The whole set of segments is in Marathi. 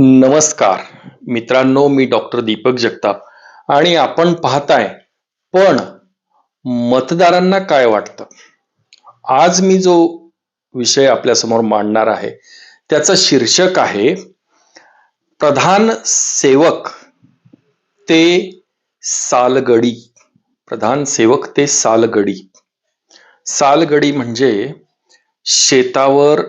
नमस्कार. मित्रांनो मी डॉक्टर दीपक जगताप आणि आपण पाहताय पण मतदारांना काय वाटतं? आज मी जो विषय आपल्यासमोर मांडणार आहे त्याचं शीर्षक आहे प्रधान सेवक ते सालगडी. प्रधान सेवक ते सालगडी. सालगडी म्हणजे शेतावर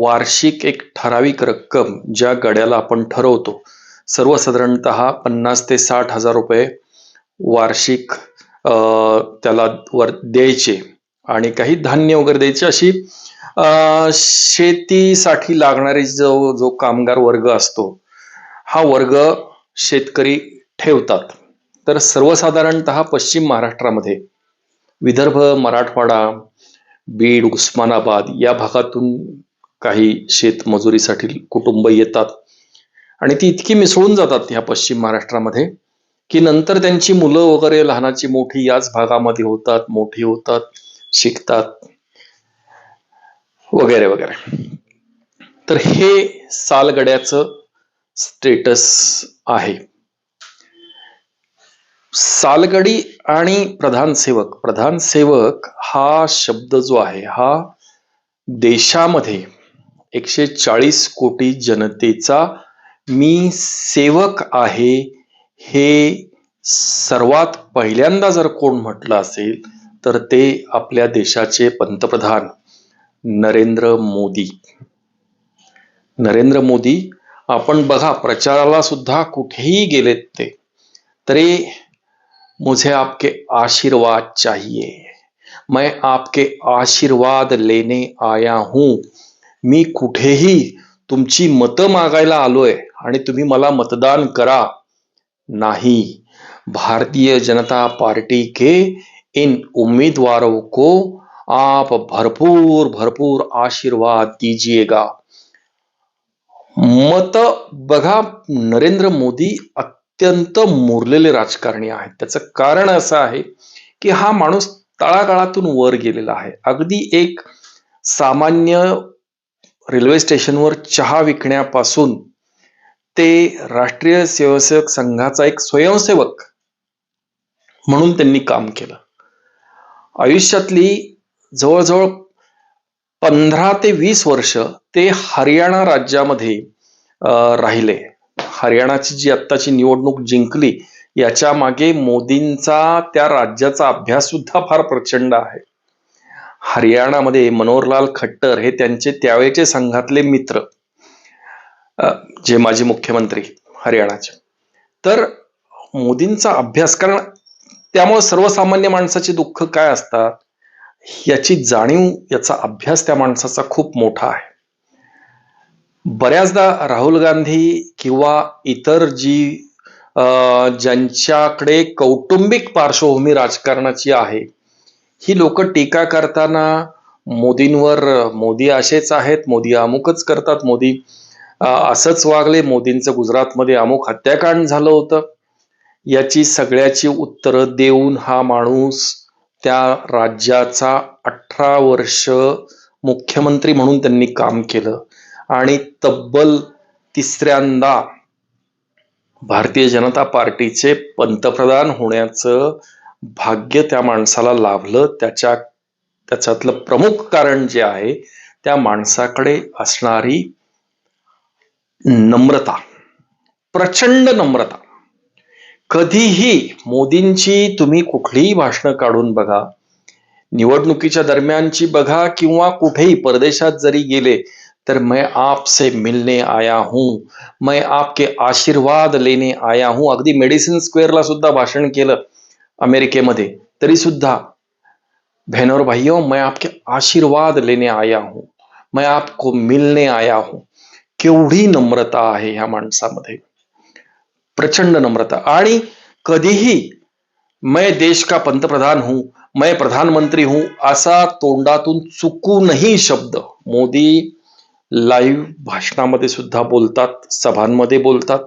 वार्षिक एक ठराविक रक्कम ज्या गड्याला आपण ठरवतो. सर्वसाधारणत पन्नास ते साठ हजार रुपये वार्षिक अ, त्याला वर द्यायचे आणि काही धान्य वगैरे द्यायचे. अशी शेतीसाठी लागणारे जो जो कामगार वर्ग असतो हा वर्ग शेतकरी ठेवतात. तर सर्वसाधारणत पश्चिम महाराष्ट्रामध्ये विदर्भ मराठवाडा बीड उस्मानाबाद या भागातून काही शेतमजुरीसाठी कुटुंब येतात. आणि ती इतकी मिसळून जातात ह्या पश्चिम महाराष्ट्रामध्ये की नंतर त्यांची मुलं वगैरे लहानाची मोठी याच भागामध्ये होतात मोठी होतात शिकतात वगैरे वगैरे. तर हे सालगड्याचं स्टेटस आहे. सालगडी आणि प्रधान सेवक. प्रधान सेवक हा शब्द जो आहे हा देशामध्ये एकशे चाळीस कोटी जनतेचा मी सेवक आहे हे सर्वात पहिल्यांदा जर कोण म्हटलं असेल तर ते आपल्या देशाचे पंतप्रधान नरेंद्र मोदी. नरेंद्र मोदी आपण बघा प्रचाराला सुद्धा कुठेही गेलेत ते तरी मुझे आपके आशीर्वाद चाहिए. मैं आपके आशीर्वाद लेने आया हूं. मी कुठेही तुमची मतं मागायला आलोय आणि तुम्ही मला मतदान करा. नाही. Bharatiya Janata party K in उम्मीदवारों को आप भरपूर भरपूर आशीर्वाद दीजिएगा. मत बघा नरेंद्र मोदी अत्यंत मुरलेले राजकारणी आहेत. त्याचं कारण असं आहे की हा माणूस तळागाळातून वर गेलेला आहे. अगदी एक सामान्य रेल्वे स्टेशनवर चहा विकण्यापासून ते राष्ट्रीय स्वयंसेवक संघाचा एक स्वयंसेवक म्हणून त्यांनी काम केलं. आयुष्यातली जवळजवळ पंधरा ते वीस वर्ष ते हरियाणा राज्यामध्ये राहिले. हरियाणाची जी आत्ताची निवडणूक जिंकली याच्या मागे मोदींचा त्या राज्याचा अभ्यास सुद्धा फार प्रचंड आहे. हरियाणामध्ये मनोहरलाल खट्टर हे त्यांचे त्यावेळेचे संघातले मित्र जे माजी मुख्यमंत्री हरियाणाचे. तर मोदींचा अभ्यास कारण त्यामुळे सर्वसामान्य माणसाचे दुःख काय असतात याची जाणीव याचा अभ्यास त्या माणसाचा खूप मोठा आहे. बऱ्याचदा राहुल गांधी किंवा इतर जी ज्यांच्याकडे कौटुंबिक पार्श्वभूमी राजकारणाची आहे ही लोक टीका करताना मोदींवर मोदी असेच आहेत मोदी अमुकच करतात. मोदी असंच वागले. मोदींचं गुजरातमध्ये अमुक हत्याकांड झालं होतं. याची सगळ्याची उत्तरं देऊन हा माणूस त्या राज्याचा अठरा वर्ष मुख्यमंत्री म्हणून त्यांनी काम केलं. आणि तब्बल तिसऱ्यांदा भारतीय जनता पार्टीचे पंतप्रधान होण्याचं भाग्य त्या माणसाला लाभलं. त्याच्या त्याच्यातलं प्रमुख कारण जे आहे त्या माणसाकडे असणारी नम्रता प्रचंड नम्रता. कधीही मोदींची तुम्ही कुठलीही भाषणं काढून बघा निवडणुकीच्या दरम्यानची बघा किंवा कुठेही परदेशात जरी गेले तर मैं आपसे मिलने आया हूं मैं आपके आशीर्वाद लेने आया हूं. अगदी मेडिसिन स्क्वेअरला सुद्धा भाषण केलं. अमेरिकेमध्ये. तरी सुद्धा बहनों भाइयों मैं आपके आशीर्वाद लेने आया हूँ. मैं आपको मिलने आया हूँ. केवढी नम्रता आहे ह्या माणसामध्ये. प्रचंड नम्रता. आणि कधीही मैं देश का पंतप्रधान हूँ, मैं प्रधानमंत्री हूँ, असा तोंडातून चुकूनही शब्द मोदी लाईव्ह भाषणामध्ये सुद्धा बोलतात, सभांमध्ये बोलतात.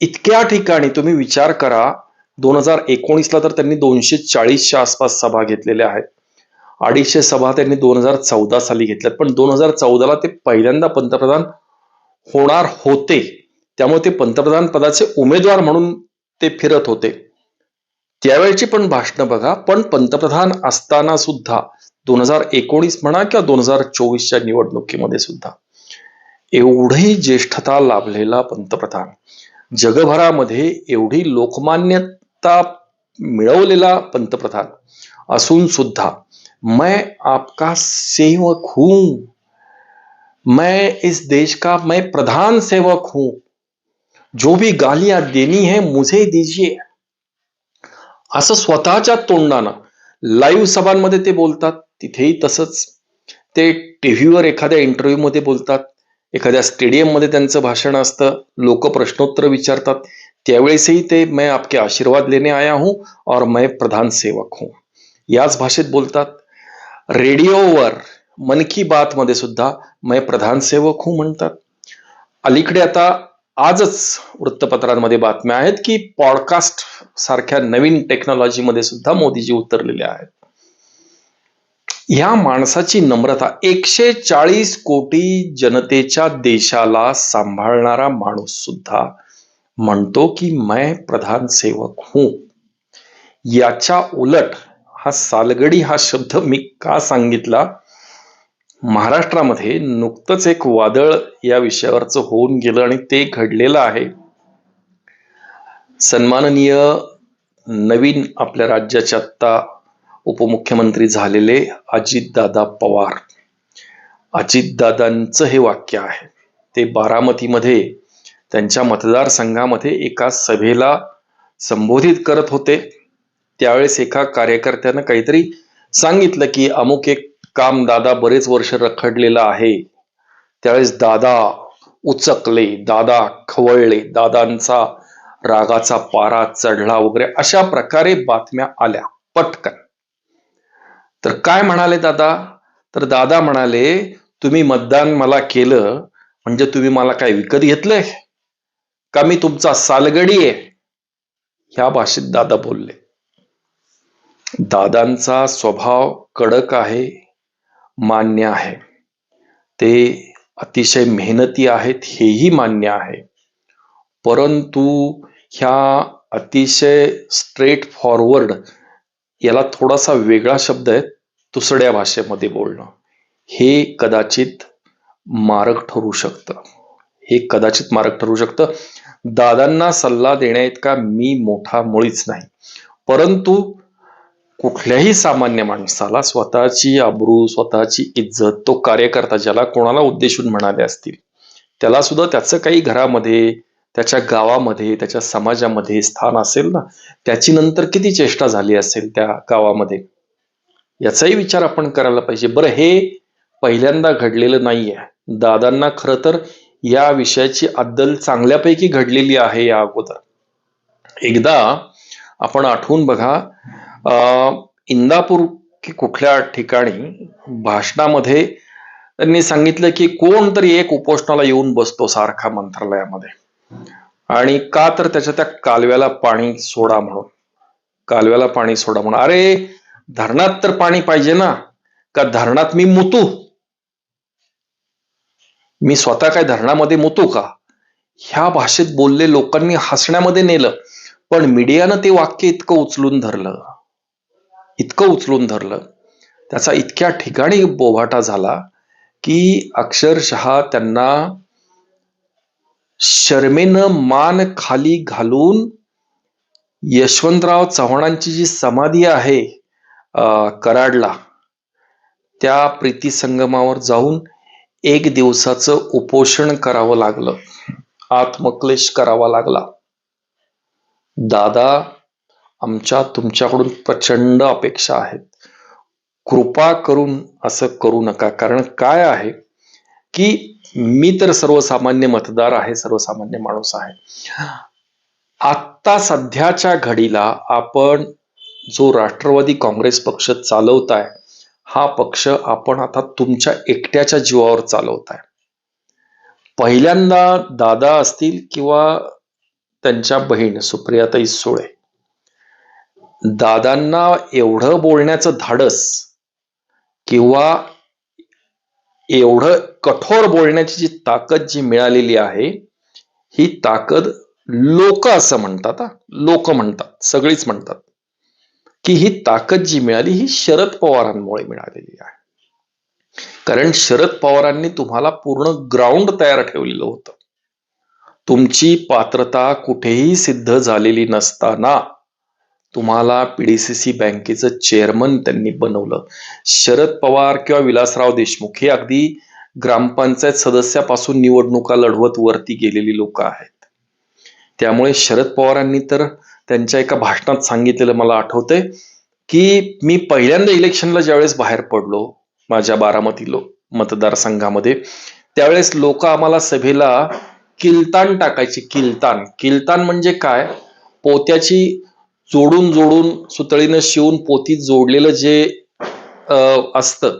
इतक्या ठिकाणी तुम्ही विचार करा दोन हजार एकोणीसला तर त्यांनी दोनशे चाळीसच्या आसपास सभा घेतलेल्या आहेत. अडीचशे सभा त्यांनी दोन हजार चौदा साली घेतल्यात. पण दोन हजार चौदाला ते पहिल्यांदा पंतप्रधान होणार होते. त्यामुळे ते पंतप्रधान पदाचे उमेदवार म्हणून ते फिरत होते. त्यावेळची पण भाषणं बघा. पण पंतप्रधान असताना सुद्धा दोन हजार एकोणीस म्हणा किंवा दोन हजार चोवीसच्या निवडणुकीमध्ये सुद्धा एवढी ज्येष्ठता लाभलेला पंतप्रधान. जगभरामध्ये एवढी लोकमान्य लोकमान्यता मिळवलेला पंतप्रधान. असून सुद्धा मैं आपका सेवक हूं. मैं इस देश का मैं प्रधान सेवक हूं. जो भी गालियां देनी है मुझे दीजिए. असं स्वतःच्या तोंडानं लाईव्ह सभांमध्ये ते बोलतात. तिथेही तसंच. ते टीव्हीवर एखाद्या इंटरव्ह्यूमध्ये बोलतात. एखाद्या स्टेडियममध्ये त्यांचं भाषण असतं. लोक प्रश्नोत्तर विचारतात. त्यावेळेसही ते मैं आपके आशीर्वाद लेने आया हूं और मैं प्रधान सेवक हूं. याच भाषेत बोलतात रेडिओवर मन की बात मध्ये सुद्धा मैं प्रधान सेवक हूं म्हणतात. अलीकडे आता आजच वृत्तपत्रांमध्ये बातम्या आहेत की पॉडकास्ट सारख्या नवीन टेक्नॉलॉजीमध्ये सुद्धा मोदीजी उतरलेले आहेत. ह्या माणसाची नम्रता एकशे चाळीस कोटी जनतेच्या देशाला सांभाळणारा माणूस सुद्धा म्हणतो की मैं प्रधान सेवक हूं. याच्या उलट हा सालगडी हा शब्द मी का सांगितला? महाराष्ट्रामध्ये नुकतंच एक वादळ या विषयावरच होऊन गेलं आणि ते घडलेलं आहे. सन्माननीय नवीन आपल्या राज्याचे आत्ता उपमुख्यमंत्री झालेले अजितदादा पवार. अजितदादांचं हे वाक्य आहे. ते बारामतीमध्ये त्यांच्या मतदारसंघामध्ये एका सभेला संबोधित करत होते. त्यावेळेस एका कार्यकर्त्यानं काहीतरी सांगितलं की अमुक एक काम दादा बरेच वर्ष रखडलेलं आहे. त्यावेळेस दादा उचकले दादा खवळले दादांचा रागाचा पारा चढला वगैरे अशा प्रकारे बातम्या आल्या पटकन. तर काय म्हणाले दादा? तर दादा म्हणाले तुम्ही मतदान मला केलं म्हणजे तुम्ही मला काय विकत घेतलंय? का मी तुमचा सालगडी आहे? ह्या भाषेत दादा बोलले. दादांचा स्वभाव कडक आहे मान्य आहे. ते अतिशय मेहनती आहेत हेही मान्य आहे. परंतु ह्या अतिशय स्ट्रेट फॉरवर्ड याला थोडासा वेगळा शब्द आहे दुसऱ्या भाषेमध्ये बोलणं. हे कदाचित मारक ठरू शकतं. हे कदाचित मारक ठरू शकतं. दादांना सल्ला देण्या इतका मी मोठा मुळीच नाही. परंतु कुठल्याही सामान्य माणसाला स्वतःची आबरू स्वतःची इज्जत तो कार्यकर्ता ज्याला कोणाला उद्देशून म्हणाले असतील त्याला सुद्धा त्याचं काही घरामध्ये त्याच्या गावामध्ये त्याच्या समाजामध्ये स्थान असेल ना त्याची नंतर किती चेष्टा झाली असेल त्या गावामध्ये? याचाही विचार आपण करायला पाहिजे. बरं हे पहिल्यांदा घडलेलं नाहीये. दादांना खरं तर या विषयाची अद्दल चांगल्यापैकी घडलेली आहे या अगोदर. एकदा आपण आठवून बघा अं, इंदापूर की कुठल्या ठिकाणी भाषणामध्ये त्यांनी सांगितलं की कोण तरी एक उपोषणाला येऊन बसतो सारखा मंत्रालयामध्ये. आणि का तर त्याच्या त्या कालव्याला पाणी सोडा म्हणून. कालव्याला पाणी सोडा म्हणून. अरे धरणात तर पाणी पाहिजे ना? का धरणात मी मुतू? मी स्वतः काय धरणामध्ये मोतो का? ह्या भाषेत बोलले लोकांनी हसण्यामध्ये नेलं पण मीडियानं ते वाक्य इतकं उचलून धरलं. इतकं उचलून धरलं. त्याचा इतक्या ठिकाणी बोभाटा झाला की अक्षरशः त्यांना शर्मेनं मान खाली घालून यशवंतराव चव्हाणांची जी समाधी आहे अं, कराडला त्या प्रीती संगमावर जाऊन एक दिवसाचं उपोषण करावं लागलं. आत्मक्लेश करावा लागला. दादा आमच्या तुमच्याकडून प्रचंड अपेक्षा आहेत. कृपा करून असं करू नका. कारण काय आहे की मी तर सर्वसामान्य मतदार आहे सर्वसामान्य माणूस आहे. आत्ता सध्याच्या घडीला आपण जो राष्ट्रवादी काँग्रेस पक्ष चालवताय हा पक्ष आपण आता तुमच्या एकट्याच्या जीवावर चालवताय. पहिल्यांदा दादा असतील किंवा त्यांच्या बहीण सुप्रियाताई सुळे. दादांना एवढं बोलण्याचं धाडस किंवा एवढं कठोर बोलण्याची जी ताकद जी मिळालेली आहे ही ताकद लोक असं म्हणतात लोक म्हणतात सगळीच म्हणतात. की ही ताकद जी मिळाली ही शरद पवारांमुळे मिळालेली आहे. कारण शरद पवारांनी तुम्हाला पूर्ण ग्राउंड तयार ठेवलेलं होतं. तुमची पात्रता कुठेही सिद्ध झालेली नसताना तुम्हाला पीडीसीसी बँकेचं चेअरमन त्यांनी बनवलं. शरद पवार किंवा विलासराव देशमुख हे अगदी ग्रामपंचायत सदस्यापासून निवडणुका लढवत वरती गेलेली लोक आहेत. त्यामुळे शरद पवारांनी तर त्यांच्या एका भाषणात सांगितलेलं मला आठवतंय की मी पहिल्यांदा इलेक्शनला ज्यावेळेस बाहेर पडलो माझ्या बारामती लो मतदारसंघामध्ये त्यावेळेस लोक आम्हाला सभेला किलतान टाकायचे किलतान. किलतान म्हणजे काय? पोत्याची जोडून जोडून सुतळीनं शिवून पोती जोडलेलं जे असतं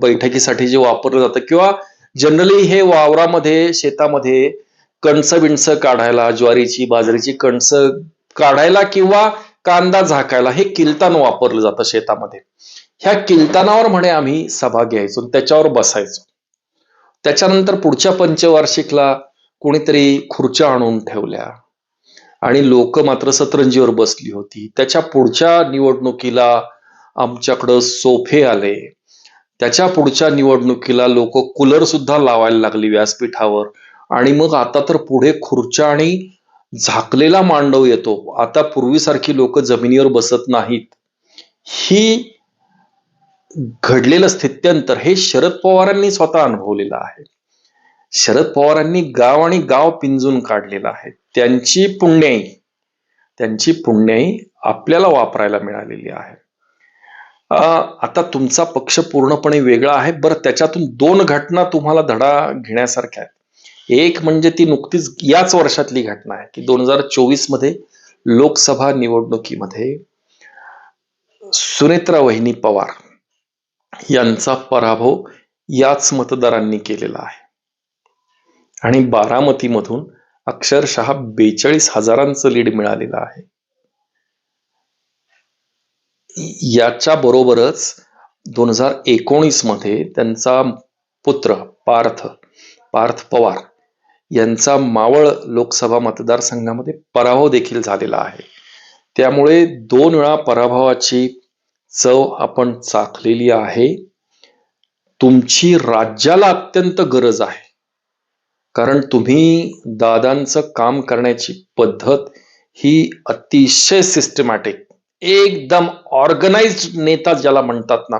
बैठकीसाठी जे वापरलं जातं किंवा जनरली हे वावरामध्ये शेतामध्ये कणसं विणस काढायला ज्वारीची बाजरीची कणसं काढायला किंवा कांदा झाकायला हे किलतान वापरलं जातं शेतामध्ये. ह्या किलतानावर म्हणे आम्ही सभा घ्यायचो त्याच्यावर बसायचो. त्याच्यानंतर पुढच्या पंचवार्षिकला कोणीतरी खुर्च्या आणून ठेवल्या. आणि लोक मात्र सतरंजीवर बसली होती. त्याच्या पुढच्या निवडणुकीला आमच्याकडं सोफे आले. त्याच्या पुढच्या निवडणुकीला लोक कूलर सुद्धा लावायला लागली व्यासपीठावर. आणि मग आता तर पुढे खुर्च्या आणि झाकलेला मांडव येतो. आता पूर्वीसारखी लोक जमिनीवर बसत नाहीत. ही घडलेलं स्थित्यंतर हे शरद पवारांनी स्वतः अनुभवलेलं आहे. शरद पवारांनी गाव आणि गाव पिंजून काढलेलं आहे. त्यांची पुण्याई त्यांची पुण्याई आपल्याला वापरायला मिळालेली आहे. आता तुमचा पक्ष पूर्णपणे वेगळा आहे. बरं त्याच्यातून दोन घटना तुम्हाला धडा घेण्यासारख्या आहेत. एक म्हणजे ती नुकतीच याच वर्षातली घटना आहे की दोन हजार चोवीसमध्ये लोकसभा निवडणुकीमध्ये सुनेत्रा वहिनी पवार यांचा पराभव याच मतदारांनी केलेला आहे. आणि बारामतीमधून अक्षरशः बेचाळीस हजारांचं लीड मिळालेलं आहे. याच्या बरोबरच दोन हजार एकोणीसमध्ये त्यांचा पुत्र पार्थ पार्थ पवार यांचा मावळ लोकसभा मतदारसंघामध्ये पराभव देखील झालेला आहे. त्यामुळे दोन वेळा पराभवाची चव आपण चाखलेली आहे. तुमची राज्याला अत्यंत गरज आहे. कारण तुम्ही दादांचं काम करण्याची पद्धत ही अतिशय सिस्टमॅटिक एकदम ऑर्गनाइज नेता ज्याला म्हणतात ना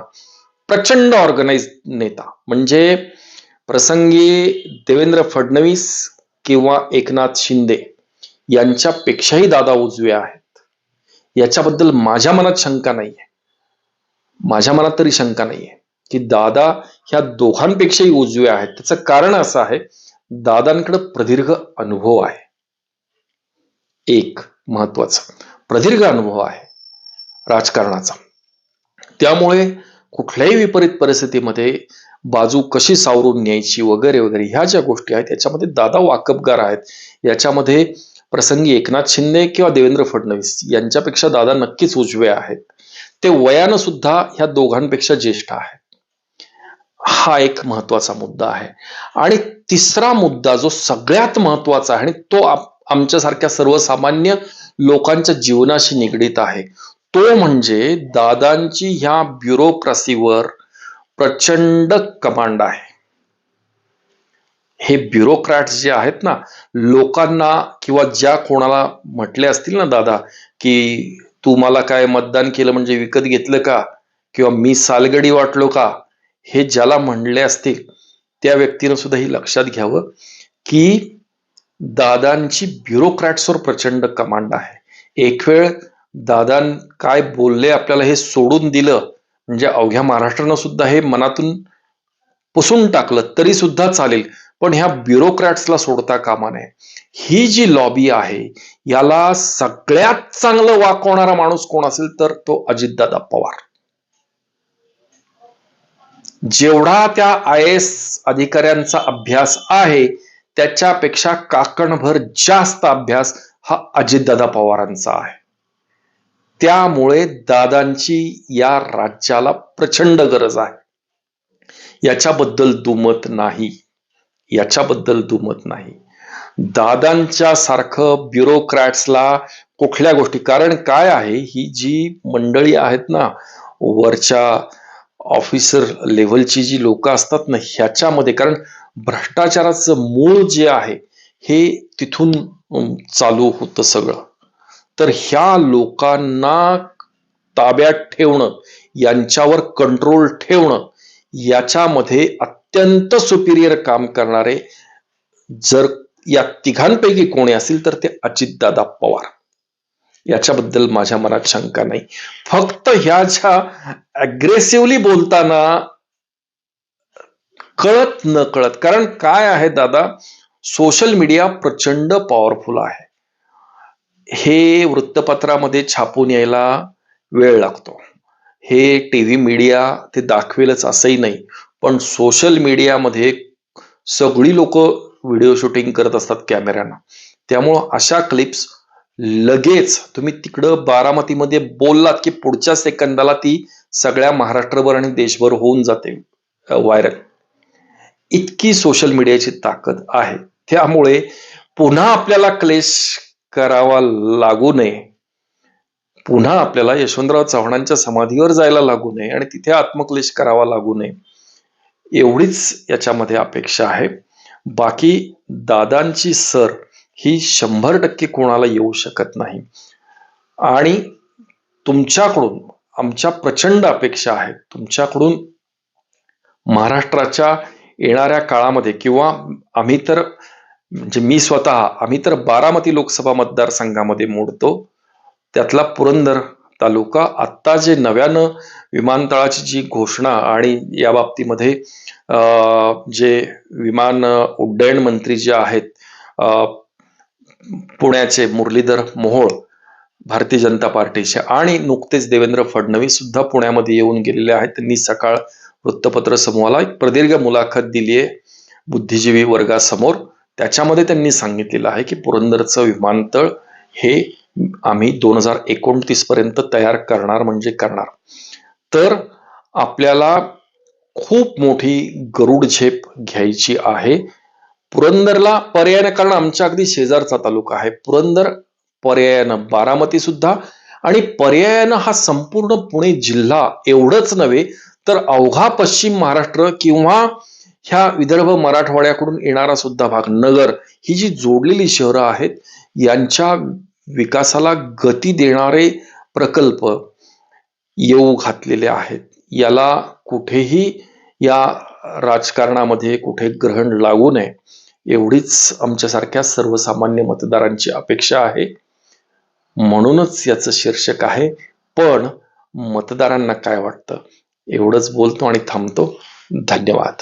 प्रचंड ऑर्गनाइज नेता. म्हणजे प्रसंगी देवेंद्र फडणवीस किंवा एकनाथ शिंदे यांच्यापेक्षाही दादा उजवे आहेत. याच्याबद्दल माझ्या मनात शंका नाहीये. माझ्या मनात तरी शंका नाहीये की दादा ह्या दोघांपेक्षाही उजवे आहेत. त्याचं कारण असं आहे दादांकडे प्रदीर्घ अनुभव आहे. एक महत्त्वाचा प्रदीर्घ अनुभव आहे राजकारणाचा. त्यामुळे कुठल्याही विपरीत परिस्थितीमध्ये बाजू कशी सावरून न्यायची वगैरे वगैरे ह्या ज्या गोष्टी आहेत याच्यामध्ये दादा वाकबगार आहेत. याच्यामध्ये प्रसंगी एकनाथ शिंदे किंवा देवेंद्र फडणवीस यांच्यापेक्षा दादा नक्कीच उजवे आहेत. ते वयानं सुद्धा ह्या दोघांपेक्षा ज्येष्ठ आहेत. हा एक महत्त्वाचा मुद्दा आहे. आणि तिसरा मुद्दा जो सगळ्यात महत्त्वाचा आहे आणि तो आमच्यासारख्या सर्वसामान्य लोकांच्या जीवनाशी निगडीत आहे तो म्हणजे दादांची ह्या ब्युरोक्रसीवर प्रचंड कमांड आहे. हे ब्युरोक्रॅट्स जे आहेत ना लोकांना किंवा ज्या कोणाला म्हटले असतील ना दादा की तू मला काय मतदान केलं म्हणजे विकत घेतलं का? किंवा मी सालगडी वाटलो का? हे ज्याला म्हणले असतील त्या व्यक्तीनं सुद्धा ही लक्षात घ्यावं की दादांची ब्युरोक्रॅट्सवर प्रचंड कमांड आहे. एक वेळ दादान काय बोलले आपल्याला हे सोडून दिलं म्हणजे अवघ्या महाराष्ट्रानं सुद्धा हे मनातून पुसून टाकलं तरी सुद्धा चालेल. पण ह्या ब्युरोक्रॅट्सला सोडता कामा नये. ही जी लॉबी आहे याला सगळ्यात चांगलं वाकवणारा माणूस कोण असेल तर तो अजितदादा पवार. जेवढा त्या आय एस अधिकाऱ्यांचा अभ्यास आहे त्याच्यापेक्षा काकणभर जास्त अभ्यास हा अजितदादा पवारांचा आहे. त्यामुळे दादांची या राज्याला प्रचंड गरज आहे. याच्याबद्दल दुमत नाही. याच्याबद्दल दुमत नाही. दादांच्या सारखं ब्युरोक्रॅट्सला कुठल्या गोष्टी कारण काय आहे ही जी मंडळी आहेत ना वरच्या ऑफिसर लेव्हलची जी लोक असतात ना ह्याच्यामध्ये कारण भ्रष्टाचाराचं मूळ जे आहे हे तिथून चालू होतं सगळं. तर ह्या लोकांना ताब्यात ठेवणं यांच्यावर कंट्रोल ठेवणं याच्यामध्ये अत्यंत सुपिरियर काम करणारे जर या तिघांपैकी कोणी असेल तर ते अजितदादा पवार. याच्याबद्दल माझ्या मनात शंका नाही. फक्त ह्या ज्या अग्रेसिव्हली बोलताना कळत न कळत कारण काय आहे दादा सोशल मीडिया प्रचंड पॉवरफुल आहे. हे वृत्तपत्रामध्ये छापून यायला वेळ लागतो. हे टीव्ही मीडिया ते दाखवेलच असंही नाही पण सोशल मीडियामध्ये सगळी लोक व्हिडिओ शूटिंग करत असतात कॅमेऱ्यांना. त्यामुळं अशा क्लिप्स लगेच तुम्ही तिकडं बारामतीमध्ये बोललात की पुढच्या सेकंदाला ती सगळ्या महाराष्ट्रभर आणि देशभर होऊन जाते व्हायरल. इतकी सोशल मीडियाची ताकद आहे. त्यामुळे पुन्हा आपल्याला क्लेश करावा लागू नये. पुन्हा आपल्याला यशवंतराव चव्हाणांच्या समाधीवर जायला लागू नये आणि तिथे आत्मक्लेश करावा लागू नये. एवढीच याच्यामध्ये अपेक्षा आहे. बाकी दादांची सर ही शंभर टक्के कोणाला येऊ शकत नाही. आणि तुमच्याकडून आमच्या प्रचंड अपेक्षा आहेत. तुमच्याकडून महाराष्ट्राच्या येणाऱ्या काळामध्ये किंवा आम्ही तर म्हणजे मी स्वतः आम्ही तर बारामती लोकसभा मतदारसंघामध्ये मोडतो. त्यातला पुरंदर तालुका आत्ता जे नव्यानं विमानतळाची जी घोषणा आणि या बाबतीमध्ये जे विमान उड्डयन मंत्री जे आहेत पुण्याचे मुरलीधर मोहोळ भारतीय जनता पार्टीचे आणि नुकतेच देवेंद्र फडणवीस सुद्धा पुण्यामध्ये येऊन गेलेले आहेत. त्यांनी सकाळ वृत्तपत्र समूहाला एक प्रदीर्घ मुलाखत दिली आहे बुद्धिजीवी वर्गासमोर. त्याच्यामध्ये त्यांनी सांगितलेलं आहे की पुरंदरचं विमानतळ हे आम्ही दोन हजार एकोणतीस पर्यंत तयार करणार म्हणजे करणार. तर आपल्याला खूप मोठी गरुड झेप घ्यायची आहे. पुरंदरला पर्यायानं कारण आमच्या अगदी शेजारचा तालुका आहे. पुरंदर पर्यायानं बारामती सुद्धा. आणि पर्यायानं हा संपूर्ण पुणे जिल्हा एवढंच नव्हे तर अवघा पश्चिम महाराष्ट्र किंवा ह्या विदर्भ मराठवाड्याकडून येणारा सुद्धा भाग नगर ही जी जोडलेली शहरं आहेत यांच्या विकासाला गती देणारे प्रकल्प येऊ घातलेले आहेत. याला कुठेही या राजकारणामध्ये कुठे ग्रहण लागू नये एवढीच आमच्यासारख्या सर्वसामान्य मतदारांची अपेक्षा आहे. म्हणूनच याचं शीर्षक आहे पण मतदारांना काय वाटतं? एवढंच बोलतो आणि थांबतो. धन्यवाद.